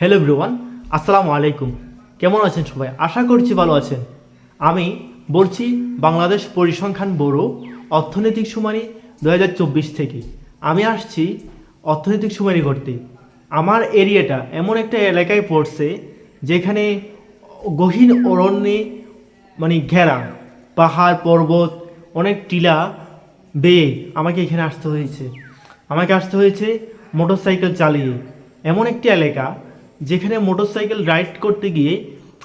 Hello everyone আসসালামু আলাইকুম। কেমন আছেন সবাই? আশা করছি ভালো আছেন। আমি বলছি বাংলাদেশ পরিসংখ্যান ব্যুরো, অর্থনৈতিক সুমারি দু হাজার চব্বিশ থেকে। আমি আসছি অর্থনৈতিক সুমারি করতে। আমার এরিয়াটা এমন একটা এলাকায় পড়ছে যেখানে গহীন অরণ্যে মানে ঘেরা, পাহাড়, পর্বত, অনেক টিলা বেয়ে আমাকে এখানে আসতে হয়েছে। আমাকে আসতে হয়েছে মোটরসাইকেল চালিয়ে। এমন একটি এলাকা যেখানে মোটরসাইকেল রাইড করতে গিয়ে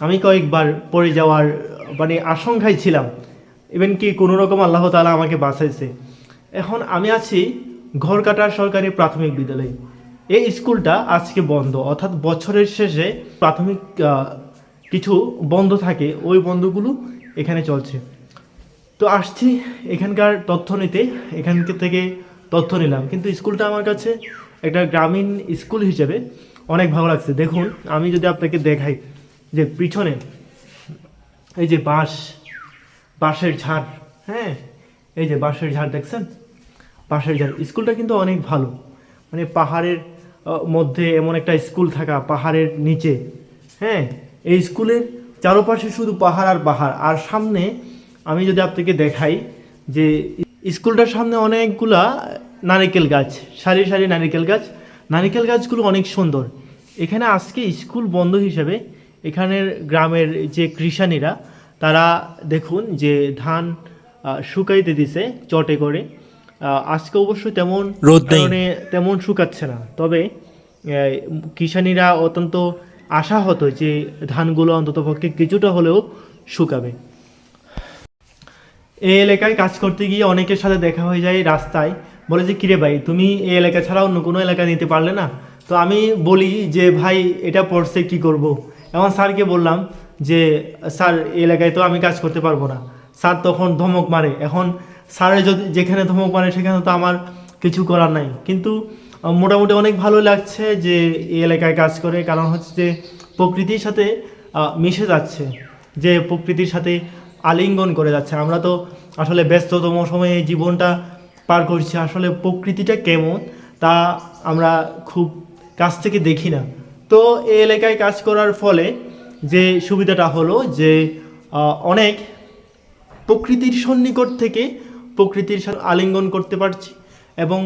আমি কয়েকবার পড়ে যাওয়ার মানে আশঙ্কায় ছিলাম। ইভেন কি কোনো রকম আল্লাহ তালা আমাকে বাঁচাইছে। এখন আমি আছি ঘরকাটার সরকারি প্রাথমিক বিদ্যালয়ে। এই স্কুলটা আজকে বন্ধ, অর্থাৎ বছরের শেষে প্রাথমিক কিছু বন্ধ থাকে, ওই বন্ধগুলো এখানে চলছে। তো আসছি এখানকার তথ্য নিতে, এখান থেকে তথ্য নিলাম। কিন্তু স্কুলটা আমার কাছে একটা গ্রামীণ স্কুল হিসেবে অনেক ভালো লাগছে। দেখুন, আমি যদি আপনাকে দেখাই যে পিছনে এই যে বাঁশ, বাঁশের ঝাড় হ্যাঁ? এই যে বাঁশের ঝাড় দেখছেন? বাঁশের ঝাড়। স্কুলটা কিন্তু অনেক ভালো। মানে পাহাড়ের মধ্যে এমন একটা স্কুল থাকা, পাহাড়ের নিচে হ্যাঁ? এই স্কুলের চারপাশে শুধু পাহাড় আর পাহাড় আর সামনে আমি যদি আপনাকে দেখাই যে স্কুলটার সামনে অনেকগুলা নারিকেল গাছ, সারি সারি নারিকেল গাছ। নারিকেল গাছগুলো অনেক সুন্দর। এখানে আজকে স্কুল বন্ধ হিসেবে এখানের গ্রামের যে কৃষানীরা তারা দেখুন যে ধান শুকাইতে দিছে চটে করে। আজকে অবশ্য তেমন রোদ কারণে তেমন শুকাচ্ছে না। তবে কিষানীরা অত্যন্ত আশা হতো যে ধানগুলো অন্তত পক্ষে কিছুটা হলেও শুকাবে। এই এলাকায় কাজ করতে গিয়ে অনেকের সাথে দেখা হয়ে যায় রাস্তায়। বলে যে কিরে ভাই তুমি এই এলাকা ছাড়া অন্য কোনো এলাকা নিতে পারলে না? তো আমি বলি যে, ভাই, এটা পড়ছে কি করব। এমন স্যারকে বললাম যে, স্যার এলাকায় তো আমি কাজ করতে পারব না। স্যার তখন ধমক মারে। এখন স্যারের যদি, যেখানে ধমক মারে, সেখানে তো আমার কিছু করার নাই। কিন্তু, মোটামুটি অনেক ভালো লাগছে যে, এই এলাকায় কাজ করে। কারণ হচ্ছে যে, প্রকৃতির সাথে মিশে যাচ্ছে। যে, প্রকৃতির সাথে আলিঙ্গন করে যাচ্ছে। আমরা তো আসলে ব্যস্ততম সময়ে জীবনটা পার করছি। আসলে প্রকৃতিটা কেমন তা আমরা খুব কাছ থেকে দেখি না। তো এই এলাকায় কাজ করার ফলে যে সুবিধাটা হলো যে অনেক প্রকৃতির সন্নিকট থেকে প্রকৃতির সাথে আলিঙ্গন করতে পারছি এবং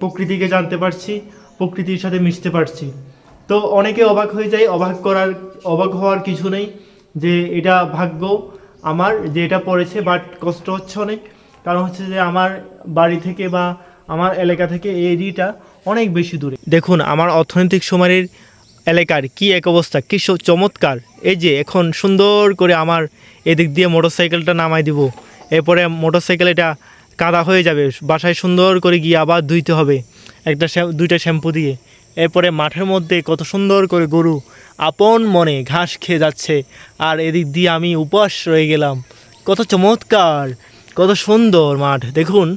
প্রকৃতিকে জানতে পারছি, প্রকৃতির সাথে মিশতে পারছি। তো অনেকে অবাক হয়ে যায়, অবাক করার, অবাক হওয়ার কিছু নেই যে এটা ভাগ্য আমার, যে এটা পড়েছে বাট কষ্ট হচ্ছে অনেক। কারণ হচ্ছে যে আমার বাড়ি থেকে বা আমার এলাকা থেকে এই এরিয়াটা অনেক বেশি দূরে। দেখুন, আমার অর্থনৈতিক সুমারির এলাকার কি এক অবস্থা, কী চমৎকার। এই যে, এখন সুন্দর করে আমার এদিক দিয়ে মোটরসাইকেলটা নামাই দিব। এরপরে মোটরসাইকেল এটা কাদা হয়ে যাবে, বাসায় সুন্দর করে গিয়ে আবার ধুইতে হবে, একটা দুইটা শ্যাম্পু দিয়ে। এরপরে মাঠের মধ্যে কত সুন্দর করে গরু আপন মনে ঘাস খেয়ে যাচ্ছে, আর এদিক দিয়ে আমি উপবাস রয়ে গেলাম। কত চমৎকার, কত সুন্দর মাঠ। দেখুন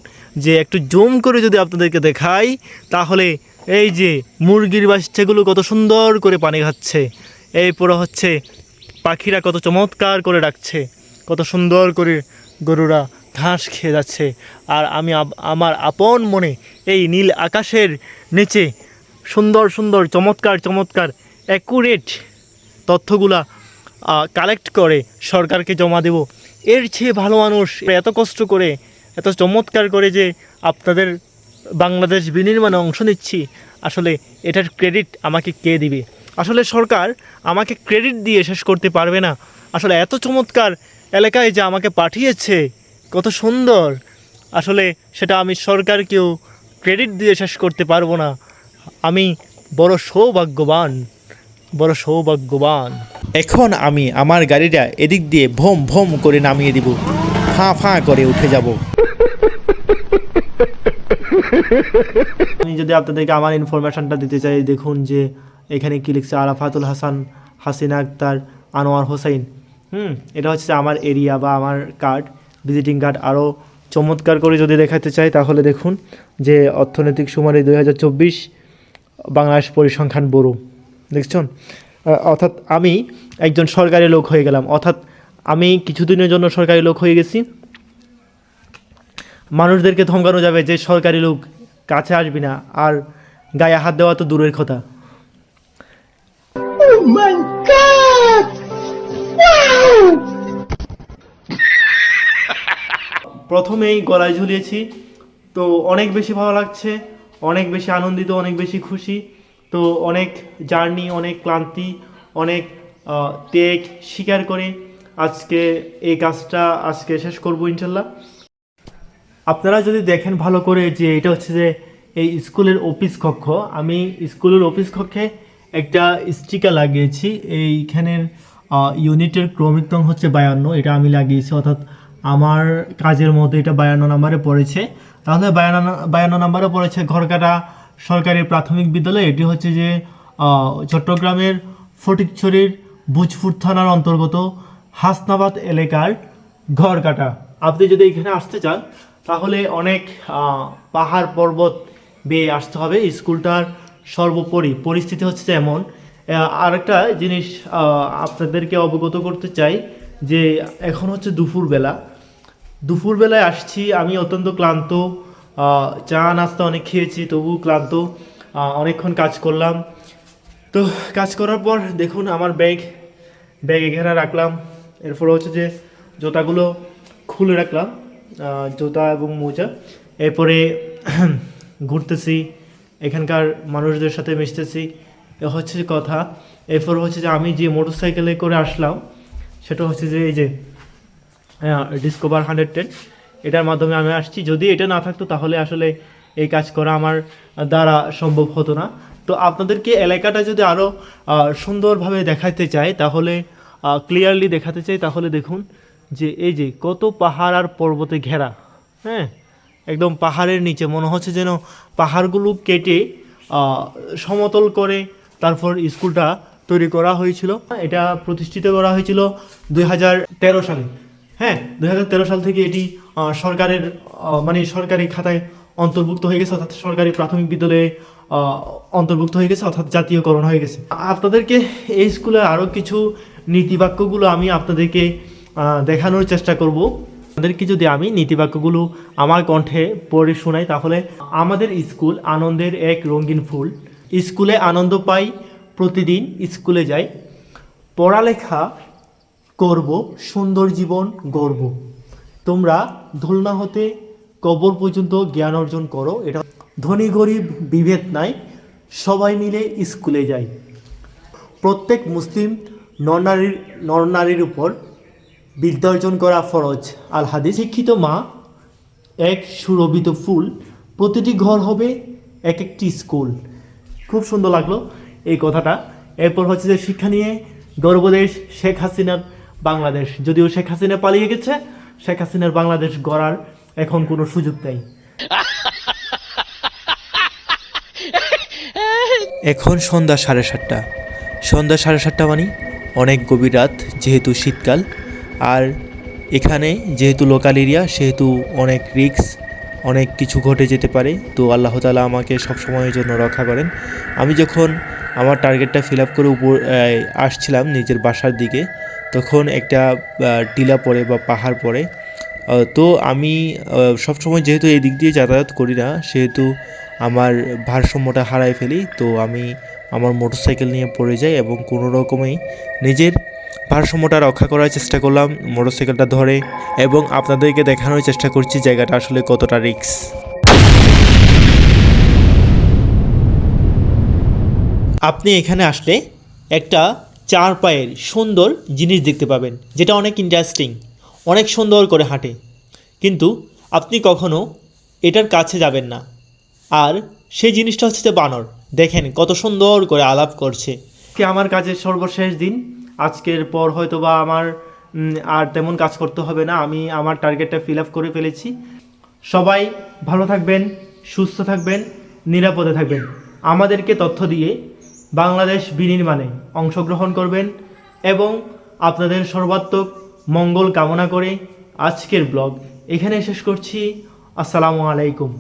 যে একটু জুম করে যদি আপনাদেরকে দেখাই, তাহলে এই যে মুরগির বাচ্চাগুলো কত সুন্দর করে পানি খাচ্ছে, এরপরে হচ্ছে পাখিরা কত চমৎকার করে ডাকছে, কত সুন্দর করে গরুরা ঘাস খেয়ে যাচ্ছে, আর আমি আমার আপন মনে এই নীল আকাশের নিচে সুন্দর সুন্দর, চমৎকার চমৎকার অ্যাকুরেট তথ্যগুলা কালেক্ট করে সরকারকে জমা দেব। এর চেয়ে ভালো মানুষ এত কষ্ট করে এত চমৎকার করে যে আপনাদের বাংলাদেশ বিনির্মাণে অংশ নিচ্ছি, আসলে এটার ক্রেডিট আমাকে কে দিবে? আসলে সরকার আমাকে ক্রেডিট দিয়ে শেষ করতে পারবে না। আসলে এত চমৎকার এলাকায় যে আমাকে পাঠিয়েছে, কত সুন্দর। আসলে সেটা আমি সরকারকেও ক্রেডিট দিয়ে শেষ করতে পারব না। আমি বড় সৌভাগ্যবান বড় সৌভাগ্যবান। এখন আমি আমার গাড়িটা এদিক দিয়ে ভোম ভোম করে নামিয়ে দিব। ফাঁ ফাঁ করে উঠে যাব। আমি যদি আপনাদেরকে আমার ইনফরমেশনটা দিতে চাই, দেখুন যে এখানে কি লিখছে, আরাফাতুল হাসান, হাসিনা আক্তার, আনোয়ার হোসাইন হুম, এটা হচ্ছে আমার এরিয়া বা আমার কার্ড ভিজিটিং কার্ড আরও চমৎকার করে যদি দেখাতে চাই, তাহলে দেখুন যে অর্থনৈতিক সুমারি দুই হাজার চব্বিশ, বাংলাদেশ পরিসংখ্যান ব্যুরো দেখছেন? অর্থাৎ আমি একজন সরকারি লোক হয়ে গেলাম। অর্থাৎ আমি কিছুদিনের জন্য সরকারি লোক হয়ে গেছি। মানুষদেরকে ধমকানো যাবে যে সরকারি লোক কাছে আসবি না আর গায়ে হাত দেওয়া তো দূরের কথা। Oh! প্রথমেই গলায় ঝুলিয়েছি তো অনেক বেশি ভালো লাগছে অনেক বেশি আনন্দিত অনেক বেশি খুশি। তো অনেক জার্নি অনেক ক্লান্তি অনেক ত্যাগ স্বীকার করে আজকে এই কাজটা আজকে শেষ করব ইনশাল্লাহ। আপনারা যদি দেখেন ভালো করে যে এটা হচ্ছে যে এই স্কুলের অফিস কক্ষ, আমি স্কুলের অফিস কক্ষে একটা স্টিকার লাগিয়েছি। এইখানের ইউনিটের ক্রমিক নং হচ্ছে বায়ান্ন, এটা আমি লাগিয়েছি, অর্থাৎ আমার কাজের মধ্যে এটা বায়ান্ন নাম্বারে পড়েছে। তাহলে বায়ান্ন বায়ান্ন নাম্বারে পড়েছে ঘরকাটা সরকারি প্রাথমিক বিদ্যালয়, এটি হচ্ছে যে চট্টগ্রামের ফটিকছড়ির বুজপুর থানার অন্তর্গত হাসনাবাদ এলাকার ঘর কাটা আপনি যদি এখানে আসতে চান তাহলে অনেক পাহাড় পর্বত বেয়ে আসতে হবে। স্কুলটার সর্বোপরি পরিস্থিতি হচ্ছে আহ, আরেকটা জিনিস আপনাদেরকে অবগত করতে চাই যে এখন হচ্ছে দুপুরবেলা। দুপুরবেলায় আসছি আমি অত্যন্ত ক্লান্ত চা নাস্তা অনেক খেয়েছি তবু ক্লান্ত অনেকক্ষণ কাজ করলাম। তো কাজ করার পর দেখুন আমার ব্যাগ ব্যাগে ঘেরা রাখলাম। এরপর হচ্ছে যে জুতাগুলো খুলে রাখলাম। জুতা এবং মোজা। এরপরে ঘুরতেছি, এখানকার মানুষদের সাথে মিশতেছি। এ হচ্ছে কথা। এরপর হচ্ছে যে আমি যে মোটর সাইকেলে করে আসলাম, সেটা হচ্ছে যে এই যে ডিসকভার হান্ড্রেড টেন। এটার মাধ্যমে আমি আসছি। যদি এটা না থাকতো তাহলে আসলে এই কাজ করা আমার দ্বারা সম্ভব হতো না। তো আপনাদেরকে এলাকাটা যদি আরও সুন্দরভাবে দেখাতে চাই, তাহলে ক্লিয়ারলি দেখাতে চাই, তাহলে দেখুন। যে এই যে কত পাহাড় আর পর্বতে ঘেরা হ্যাঁ? একদম পাহাড়ের নিচে। মনে হচ্ছে যেন পাহাড়গুলো কেটে সমতল করে তারপর স্কুলটা তৈরি করা হয়েছিল। এটা প্রতিষ্ঠিত করা হয়েছিল দুই হাজার তেরো সালে হ্যাঁ? দুই হাজার তেরো সাল থেকে এটি সরকারের মানে সরকারি খাতায় অন্তর্ভুক্ত হয়ে গেছে, অর্থাৎ সরকারি প্রাথমিক বিদ্যালয়ে অন্তর্ভুক্ত হয়ে গেছে, অর্থাৎ জাতীয়করণ হয়ে গেছে। আপনাদেরকে এই স্কুলের আরও কিছু নীতিবাক্যগুলো আমি আপনাদেরকে দেখানোর চেষ্টা করব। আপনাদেরকে যদি আমি নীতিবাক্যগুলো আমার কণ্ঠে পড়ে শোনাই, তাহলে আমাদের স্কুল আনন্দের এক রঙিন ফুল। স্কুলে আনন্দ পাই, প্রতিদিন স্কুলে যাই। পড়ালেখা করব, সুন্দর জীবন গর্ব তোমরা ধুলনা হতে কবর পর্যন্ত জ্ঞান অর্জন করো, এটা ধনী, গরিব, বিভেদ নাই, সবাই মিলে স্কুলে যাই। প্রত্যেক মুসলিম নরনারীর নরনারীর উপর বিদ্যা অর্জন করা ফরজ। আল হাদিস শিক্ষিত মা, এক সুরভিত ফুল, প্রতিটি ঘর হবে এক একটি স্কুল। খুব সুন্দর লাগল এই কথাটা। এরপর হচ্ছে যে শিক্ষা নিয়ে গর্বদেশ শেখ হাসিনার বাংলাদেশ। যদিও শেখ হাসিনা পালিয়ে গেছে, শেখ হাসিনার বাংলাদেশ গড়ার এখন কোনো সুযোগ নেই। এখন সন্ধ্যা সাড়ে সাতটা। সন্ধ্যা সাড়ে সাতটা মানে অনেক গভীর রাত, যেহেতু শীতকাল। আর এখানে যেহেতু লোকাল এরিয়া সেহেতু অনেক রিস্ক অনেক কিছু ঘটে যেতে পারে। তো আল্লাহ তালা আমাকে সবসময়ের জন্য রক্ষা করেন। আমি যখন আমার টার্গেটটা ফিল আপ করে উপর আসছিলাম নিজের বাসার দিকে, তখন একটা টিলা পড়ে বা পাহাড় পড়ে। তো আমি সবসময় যেহেতু এই দিক দিয়ে যাতায়াত করি না, সেহেতু আমার ভারসাম্যটা হারাই ফেলি। তো আমি আমার মোটরসাইকেল নিয়ে পড়ে যাই এবং কোনো রকমেই নিজের ভারসাম্যটা রক্ষা করার চেষ্টা করলাম, মোটরসাইকেলটা ধরে, এবং আপনাদেরকে দেখানোর চেষ্টা করছি জায়গাটা আসলে কতটা রিস্ক আপনি এখানে আসলে একটা চার পায়ের সুন্দর জিনিস দেখতে পাবেন, যেটা অনেক ইন্টারেস্টিং অনেক সুন্দর করে হাঁটে। কিন্তু আপনি কখনো এটার কাছে যাবেন না। আর সেই জিনিসটা হচ্ছে যে বানর, দেখেন কত সুন্দর করে আলাপ করছে। আজকে আমার কাজের সর্বশেষ দিন? আজকের পর হয়তো বা আমার আর তেমন কাজ করতে হবে না। আমি আমার টার্গেটটা ফিল আপ করে ফেলেছি। সবাই ভালো থাকবেন, সুস্থ থাকবেন, নিরাপদে থাকবেন। আমাদেরকে তথ্য দিয়ে বাংলাদেশ বিনির্মাণে অংশগ্রহণ করবেন এবং আপনাদের সর্বাত্মক মঙ্গল কামনা করে আজকের ব্লগ এখানে শেষ করছি। আসসালামু আলাইকুম।